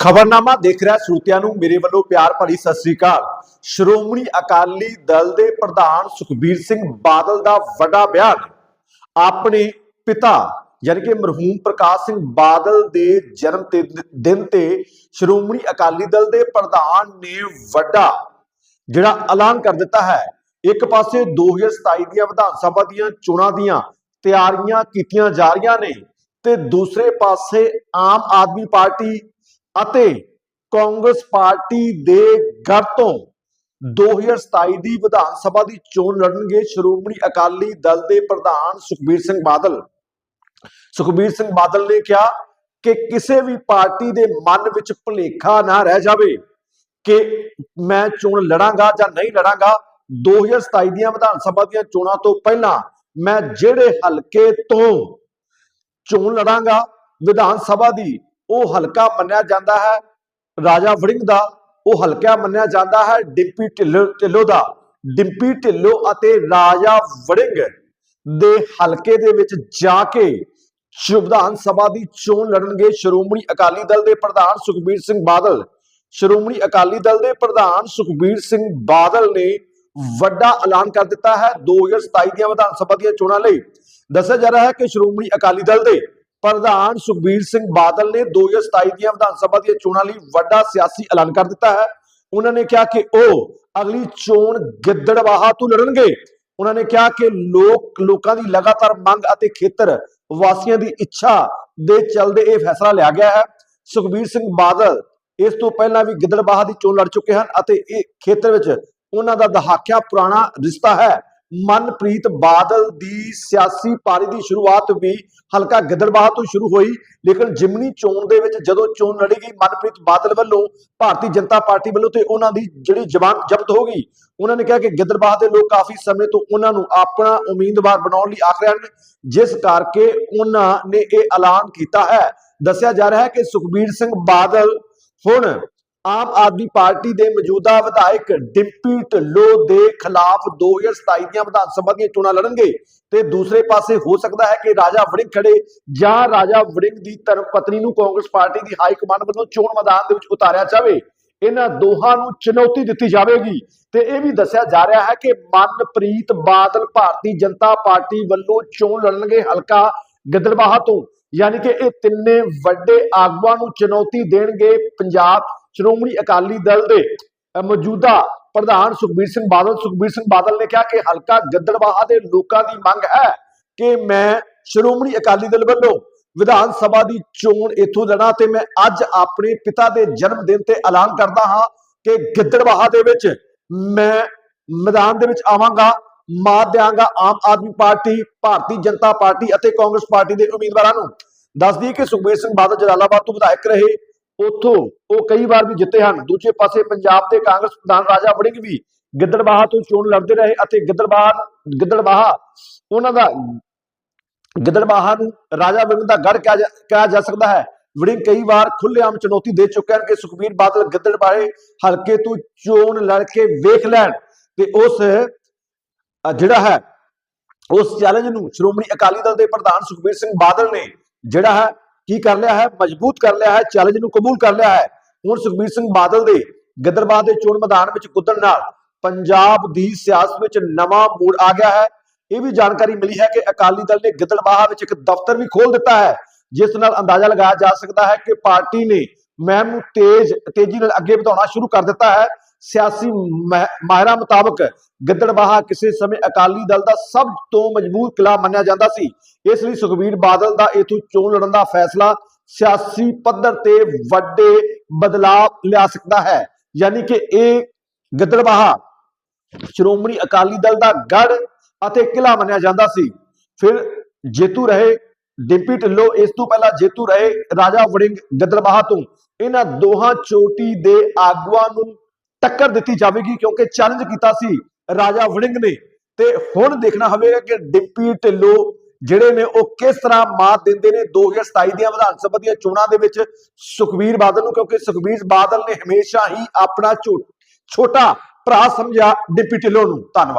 ਖਬਰਨਾਮਾ ਦੇਖ ਰਿਹਾ ਸਰੋਤਿਆਂ ਨੂੰ, ਮੇਰੇ ਵੱਲੋਂ ਪਿਆਰ ਭਰੀ ਸਤਿ ਸ੍ਰੀ ਅਕਾਲ। ਸ਼੍ਰੋਮਣੀ ਅਕਾਲੀ ਦਲ ਦੇ ਪ੍ਰਧਾਨ ਸੁਖਬੀਰ ਸਿੰਘ ਬਾਦਲ ਦਾ ਵੱਡਾ ਬਿਆਨ। ਆਪਣੇ ਪਿਤਾ, ਯਾਨੀ ਕਿ ਮਰਹੂਮ ਪ੍ਰਕਾਸ਼ ਸਿੰਘ ਬਾਦਲ ਦੇ ਜਨਮ ਦਿਨ ਤੇ ਸ਼੍ਰੋਮਣੀ ਅਕਾਲੀ ਦਲ ਦੇ ਪ੍ਰਧਾਨ ਨੇ ਵੱਡਾ, ਜਿਹੜਾ ਐਲਾਨ ਕਰ ਦਿੱਤਾ ਹੈ। ਇੱਕ ਪਾਸੇ 2027 ਦੀਆਂ ਵਿਧਾਨ ਸਭਾ ਦੀਆਂ ਚੋਣਾਂ ਦੀਆਂ ਤਿਆਰੀਆਂ ਕੀਤੀਆਂ ਜਾ ਰਹੀਆਂ ਨੇ ਤੇ ਦੂਸਰੇ ਪਾਸੇ ਆਮ ਆਦਮੀ ਪਾਰਟੀ ਅਤੇ ਕਾਂਗਰਸ ਪਾਰਟੀ ਦੇ ਘਰ ਤੋਂ 2027 ਦੀ ਵਿਧਾਨ ਸਭਾ ਦੀ ਚੋਣ ਲੜਨਗੇ ਸ਼੍ਰੋਮਣੀ ਅਕਾਲੀ ਦਲ ਦੇ ਪ੍ਰਧਾਨ ਸੁਖਬੀਰ ਸਿੰਘ ਬਾਦਲ। ਸੁਖਬੀਰ ਸਿੰਘ ਬਾਦਲ ਨੇ ਕਿਹਾ ਕਿ ਕਿਸੇ ਵੀ ਪਾਰਟੀ ਦੇ ਮਨ ਵਿੱਚ ਭੁਲੇਖਾ ਨਾ ਰਹਿ ਜਾਵੇ ਕਿ ਮੈਂ ਚੋਣ ਲੜਾਂਗਾ ਜਾਂ ਨਹੀਂ ਲੜਾਂਗਾ। 2027 ਦੀਆਂ ਵਿਧਾਨ ਸਭਾ ਦੀਆਂ ਚੋਣਾਂ ਤੋਂ ਪਹਿਲਾਂ ਮੈਂ ਜਿਹੜੇ ਹਲਕੇ ਤੋਂ ਚੋਣ ਲੜਾਂਗਾ, ਵਿਧਾਨ ਸਭਾ ਦੀ ਉਹ ਹਲਕਾ ਮੰਨਿਆ ਜਾਂਦਾ ਹੈ। ਰਾਜਾ ਵੜਿੰਗ ਦਾ ਉਹ ਹਲਕਾ ਮੰਨਿਆ ਜਾਂਦਾ ਹੈ। ਡਿੰਪੀ ਢਿੱਲੋਂ ਢਿੱਲੋਂ ਦਾ, ਡਿੰਪੀ ਢਿੱਲੋਂ ਅਤੇ ਰਾਜਾ ਵੜਿੰਗ ਦੇ ਹਲਕੇ ਦੇ ਵਿੱਚ ਜਾ ਕੇ ਵਿਧਾਨ ਸਭਾ ਦੀ ਚੋਣ ਲੜਨਗੇ। ਸ਼੍ਰੋਮਣੀ ਅਕਾਲੀ ਦਲ ਦੇ ਪ੍ਰਧਾਨ ਸੁਖਬੀਰ ਸਿੰਘ ਬਾਦਲ, ਸ਼੍ਰੋਮਣੀ ਅਕਾਲੀ ਦਲ ਦੇ ਪ੍ਰਧਾਨ ਸੁਖਬੀਰ ਸਿੰਘ ਬਾਦਲ ਨੇ ਵੱਡਾ ਐਲਾਨ ਕਰ ਦਿੱਤਾ ਹੈ। 2027 ਦੀਆਂ ਵਿਧਾਨ ਸਭਾ ਦੀਆਂ ਚੋਣਾਂ ਲਈ ਦੱਸਿਆ ਜਾ ਰਿਹਾ ਹੈ ਕਿ ਸ਼੍ਰੋਮਣੀ ਅਕਾਲੀ ਦਲ ਦੇ ਪ੍ਰਧਾਨ ਸੁਖਬੀਰ ਸਿੰਘ ਬਾਦਲ ਨੇ 2027 ਦੀਆਂ ਵਿਧਾਨ ਸਭਾ ਦੀਆਂ ਚੋਣਾਂ ਲਈ ਵੱਡਾ ਸਿਆਸੀ ਐਲਾਨ ਕਰ ਦਿੱਤਾ ਹੈ। ਉਹਨਾਂ ਨੇ ਕਿਹਾ ਕਿ ਉਹ ਅਗਲੀ ਚੋਣ ਗਿੱਦੜਵਾਹਾ ਤੋਂ ਲੜਨਗੇ। ਉਹਨਾਂ ਨੇ ਕਿਹਾ ਕਿ ਲੋਕ, ਲੋਕਾਂ ਦੀ ਲਗਾਤਾਰ ਮੰਗ ਅਤੇ ਖੇਤਰ ਵਾਸੀਆਂ ਦੀ ਇੱਛਾ ਦੇ ਚਲਦੇ ਇਹ ਫੈਸਲਾ ਲਿਆ ਗਿਆ ਹੈ। ਸੁਖਬੀਰ ਸਿੰਘ ਬਾਦਲ ਇਸ ਤੋਂ ਪਹਿਲਾਂ ਵੀ ਗਿੱਦੜਬਾਹਾ ਦੀ ਚੋਣ ਲੜ ਚੁੱਕੇ ਹਨ ਅਤੇ ਇਹ ਖੇਤਰ ਵਿੱਚ ਉਹਨਾਂ ਦਾ ਦਹਾਕਿਆਂ ਪੁਰਾਣਾ ਰਿਸ਼ਤਾ ਹੈ। ਮਨਪ੍ਰੀਤ ਬਾਦਲ ਦੀ ਸਿਆਸੀ ਪਾਰੀ ਦੀ ਸ਼ੁਰੂਆਤ ਵੀ ਹਲਕਾ ਗਿੱਦੜਬਾਹਾ ਤੋਂ ਸ਼ੁਰੂ ਹੋਈ, ਲੇਕਿਨ ਜਿਮਨੀ ਚੋਣ ਦੇ ਵਿੱਚ ਜਦੋਂ ਚੋਣ ਲੜੀ ਗਈ, ਮਨਪ੍ਰੀਤ ਬਾਦਲ ਵੱਲੋਂ ਭਾਰਤੀ ਜਨਤਾ ਪਾਰਟੀ ਵੱਲੋਂ ਤੇ ਉਹਨਾਂ ਦੀ ਜਿਹੜੀ ਜ਼ਬਾਨ ਜ਼ਬਤ ਹੋ ਗਈ, ਉਹਨਾਂ ਨੇ ਕਿਹਾ ਕਿ ਗਿੱਦੜਬਾਹ ਦੇ ਲੋਕ ਕਾਫੀ ਸਮੇਂ ਤੋਂ ਉਹਨਾਂ ਨੂੰ ਆਪਣਾ ਉਮੀਦਵਾਰ ਬਣਾਉਣ ਲਈ ਆਖ ਰਹੇ ਹਨ, ਜਿਸ ਕਰਕੇ ਉਹਨਾਂ ਨੇ ਇਹ ਐਲਾਨ ਕੀਤਾ ਹੈ। ਦੱਸਿਆ ਜਾ ਰਿਹਾ ਹੈ ਕਿ ਸੁਖਬੀਰ ਸਿੰਘ ਬਾਦਲ ਹੁਣ ਆਮ ਆਦਮੀ ਪਾਰਟੀ ਦੇ ਮੌਜੂਦਾ ਵਿਧਾਇਕ ਡਿੰਪੀ ਢਿੱਲੋਂ ਦੇ ਖਿਲਾਫ 2027 ਦੀਆਂ ਵਿਧਾਨ ਸਭਾ ਦੀਆਂ ਚੋਣਾਂ ਲੜਨਗੇ ਤੇ ਦੂਸਰੇ ਪਾਸੇ ਹੋ ਸਕਦਾ ਹੈ ਕਿ ਰਾਜਾ ਵੜਿੰਗ ਖੜੇ ਜਾਂ ਰਾਜਾ ਵੜਿੰਗ ਦੀ ਧਰਮ ਪਤਨੀ ਨੂੰ ਕਾਂਗਰਸ ਪਾਰਟੀ ਦੀ ਹਾਈ ਕਮਾਂਡ ਵੱਲੋਂ ਚੋਣ ਮੈਦਾਨ ਦੇ ਵਿੱਚ ਉਤਾਰਿਆ ਜਾਵੇ। ਇਹਨਾਂ ਦੋਹਾਂ ਨੂੰ ਚੁਣੌਤੀ ਦਿੱਤੀ ਜਾਵੇਗੀ ਤੇ ਇਹ ਵੀ ਦੱਸਿਆ ਜਾ ਰਿਹਾ ਹੈ ਕਿ ਮਨਪ੍ਰੀਤ ਬਾਦਲ ਭਾਰਤੀ ਜਨਤਾ ਪਾਰਟੀ ਵੱਲੋਂ ਚੋਣ ਲੜਨਗੇ ਹਲਕਾ ਗਿੱਦੜਬਾਹਾ ਤੋਂ। ਯਾਨੀ ਕਿ ਇਹ ਤਿੰਨੇ ਵੱਡੇ ਆਗੂਆਂ ਨੂੰ ਚੁਣੌਤੀ ਦੇਣਗੇ। ਪੰਜਾਬ ਸ਼੍ਰੋਮਣੀ ਅਕਾਲੀ ਦਲ ਦੇ ਮੌਜੂਦਾ ਪ੍ਰਧਾਨ ਸੁਖਬੀਰ ਸਿੰਘ ਬਾਦਲ, ਸੁਖਬੀਰ ਸਿੰਘ ਬਾਦਲ ਨੇ ਕਿਹਾ ਕਿ ਹਲਕਾ ਗਿੱਦੜਬਾਹਾ ਦੇ ਲੋਕਾਂ ਦੀ ਮੰਗ ਹੈ ਕਿ ਮੈਂ ਸ਼੍ਰੋਮਣੀ ਅਕਾਲੀ ਦਲ ਵੱਲੋਂ ਵਿਧਾਨ ਸਭਾ ਦੀ ਚੋਣ ਇੱਥੋਂ ਲੜਾਂ ਤੇ ਮੈਂ ਅੱਜ ਆਪਣੇ ਪਿਤਾ ਦੇ ਜਨਮ ਦਿਨ ਤੇ ਐਲਾਨ ਕਰਦਾ ਹਾਂ ਕਿ ਗਿੱਦੜਬਾਹਾ ਦੇ ਵਿੱਚ ਮੈਂ ਮੈਦਾਨ ਦੇ ਵਿੱਚ ਆਵਾਂਗਾ, ਮਾਤ ਦਿਆਂਗਾ ਆਮ ਆਦਮੀ ਪਾਰਟੀ, ਭਾਰਤੀ ਜਨਤਾ ਪਾਰਟੀ ਅਤੇ ਕਾਂਗਰਸ ਪਾਰਟੀ ਦੇ ਉਮੀਦਵਾਰਾਂ ਨੂੰ। ਦੱਸਦੀ ਕਿ ਸੁਖਬੀਰ ਸਿੰਘ ਬਾਦਲ ਜਲਾਲਾਬਾਦ ਤੋਂ ਵਿਧਾਇਕ ਰਹੇ। ਉੱਥੋਂ ਉਹ ਕਈ ਵਾਰ ਵੀ ਜਿੱਤੇ ਹਨ। ਦੂਜੇ ਪਾਸੇ ਪੰਜਾਬ ਦੇ ਕਾਂਗਰਸ ਪ੍ਰਧਾਨ ਰਾਜਾ ਵੜਿੰਗ ਵੀ ਗਿੱਦੜਬਾਹਾ ਤੋਂ ਚੋਣ ਲੜਦੇ ਰਹੇ ਅਤੇ ਗਿੱਦੜਬਾਹਾ ਗਿੱਦੜਬਾਹਾ ਉਹਨਾਂ ਦਾ ਗਿੱਦੜਬਾਹਾ ਨੂੰ ਰਾਜਾ ਵੜਿੰਗ ਦਾ ਗੜ ਕਿਹਾ ਜਾ- ਸਕਦਾ ਹੈ। ਵੜਿੰਗ ਕਈ ਵਾਰ ਖੁੱਲ੍ਹੇਆਮ ਚੁਣੌਤੀ ਦੇ ਚੁੱਕੇ ਹਨ ਕਿ ਸੁਖਬੀਰ ਬਾਦਲ ਗਿੱਦੜਬਾਹੇ ਹਲਕੇ ਤੋਂ ਚੋਣ ਲੜ ਕੇ ਵੇਖ ਲੈਣ ਤੇ ਉਸ ਜਿਹੜਾ ਹੈ, ਉਸ ਚੈਲੰਜ ਨੂੰ ਸ਼੍ਰੋਮਣੀ ਅਕਾਲੀ ਦਲ ਦੇ ਪ੍ਰਧਾਨ ਸੁਖਬੀਰ ਸਿੰਘ ਬਾਦਲ ਨੇ ਜਿਹੜਾ ਹੈ ਕੀ ਕਰ ਲਿਆ ਹੈ? ਮਜ਼ਬੂਤ ਕਰ ਲਿਆ ਹੈ ਚੈਲੰਜ ਨੂੰ ਕਬੂਲ ਕਰ ਲਿਆ ਹੈ। ਹੁਣ ਸੁਖਬੀਰ ਸਿੰਘ ਬਾਦਲ ਦੇ ਗਿੱਦੜਬਾਹ ਦੇ ਚੋਣ ਮੈਦਾਨ ਵਿੱਚ ਕੁੱਦਣ ਨਾਲ ਪੰਜਾਬ ਦੀ ਸਿਆਸਤ ਵਿੱਚ ਨਵਾਂ ਮੋੜ ਆ ਗਿਆ ਹੈ। ਇਹ ਵੀ ਜਾਣਕਾਰੀ ਮਿਲੀ ਹੈ ਕਿ ਅਕਾਲੀ ਦਲ ਨੇ ਗਿੱਦੜਬਾਹਾ ਵਿੱਚ ਇੱਕ ਦਫ਼ਤਰ ਵੀ ਖੋਲ ਦਿੱਤਾ ਹੈ, ਜਿਸ ਨਾਲ ਅੰਦਾਜ਼ਾ ਲਗਾਇਆ ਜਾ ਸਕਦਾ ਹੈ ਕਿ ਪਾਰਟੀ ਨੇ ਮਹਿਮ ਨੂੰ ਤੇਜ਼, ਤੇਜ਼ੀ ਨਾਲ ਅੱਗੇ ਵਧਾਉਣਾ ਸ਼ੁਰੂ ਕਰ ਦਿੱਤਾ ਹੈ। ਸਿਆਸੀ ਮਹ- ਮਾਹਿਰਾਂ ਮੁਤਾਬਕ ਗਿੱਦੜਬਾਹਾ ਕਿਸੇ ਸਮੇਂ ਅਕਾਲੀ ਦਲ ਦਾ ਸਭ ਤੋਂ ਮਜ਼ਬੂਤ ਕਿਲਾ ਮੰਨਿਆ ਜਾਂਦਾ ਸੀ। ਇਸ ਲਈ ਸੁਖਬੀਰ ਬਾਦਲ ਦਾ ਇਥੋਂ ਚੋਣ ਲੜਨ ਦਾ ਫੈਸਲਾ ਸਿਆਸੀ ਪੱਧਰ ਤੇ ਵੱਡੇ ਬਦਲਾਅ ਲਿਆ ਸਕਦਾ ਹੈ। ਯਾਨੀ ਕਿ ਇਹ ਗਿੱਦੜਬਾਹਾ ਸ਼੍ਰੋਮਣੀ ਅਕਾਲੀ ਦਲ ਦਾ ਗੜ ਅਤੇ ਕਿਲਾ ਮੰਨਿਆ ਜਾਂਦਾ ਸੀ। ਫਿਰ ਜੇਤੂ ਰਹੇ ਡਿੰਪੀ ਢਿੱਲੋਂ, ਇਸ ਤੋਂ ਪਹਿਲਾਂ ਜੇਤੂ ਰਹੇ ਰਾਜਾ ਵੜਿੰਗ ਗਿੱਦੜਬਾਹਾ ਤੋਂ। ਇਹਨਾਂ ਦੋਹਾਂ ਚੋਟੀ ਦੇ ਆਗੂਆਂ ਨੂੰ ਟੱਕਰ ਦਿੱਤੀ ਜਾਵੇਗੀ ਕਿਉਂਕਿ ਚੈਲੰਜ ਕੀਤਾ ਸੀ ਰਾਜਾ ਵੜਿੰਗ ਨੇ। ਤੇ ਹੁਣ ਦੇਖਣਾ ਹੋਵੇਗਾ ਕਿ ਡਿੰਪੀ ਢਿੱਲੋਂ ਜਿਹੜੇ ਨੇ ਉਹ ਕਿਸ ਤਰ੍ਹਾਂ ਮਾਤ ਦਿੰਦੇ ਨੇ 2027 ਦੀਆਂ ਵਿਧਾਨ ਸਭਾ ਦੀਆਂ ਚੋਣਾਂ ਦੇ ਵਿੱਚ ਸੁਖਬੀਰ ਬਾਦਲ ਨੂੰ, ਕਿਉਂਕਿ ਸੁਖਬੀਰ ਬਾਦਲ ਨੇ ਹਮੇਸ਼ਾ ਹੀ ਆਪਣਾ ਛੋ- ਛੋਟਾ ਭਰਾ ਸਮਝਿਆ ਡਿੰਪੀ ਢਿੱਲੋਂ ਨੂੰ। ਧੰਨਵਾਦ।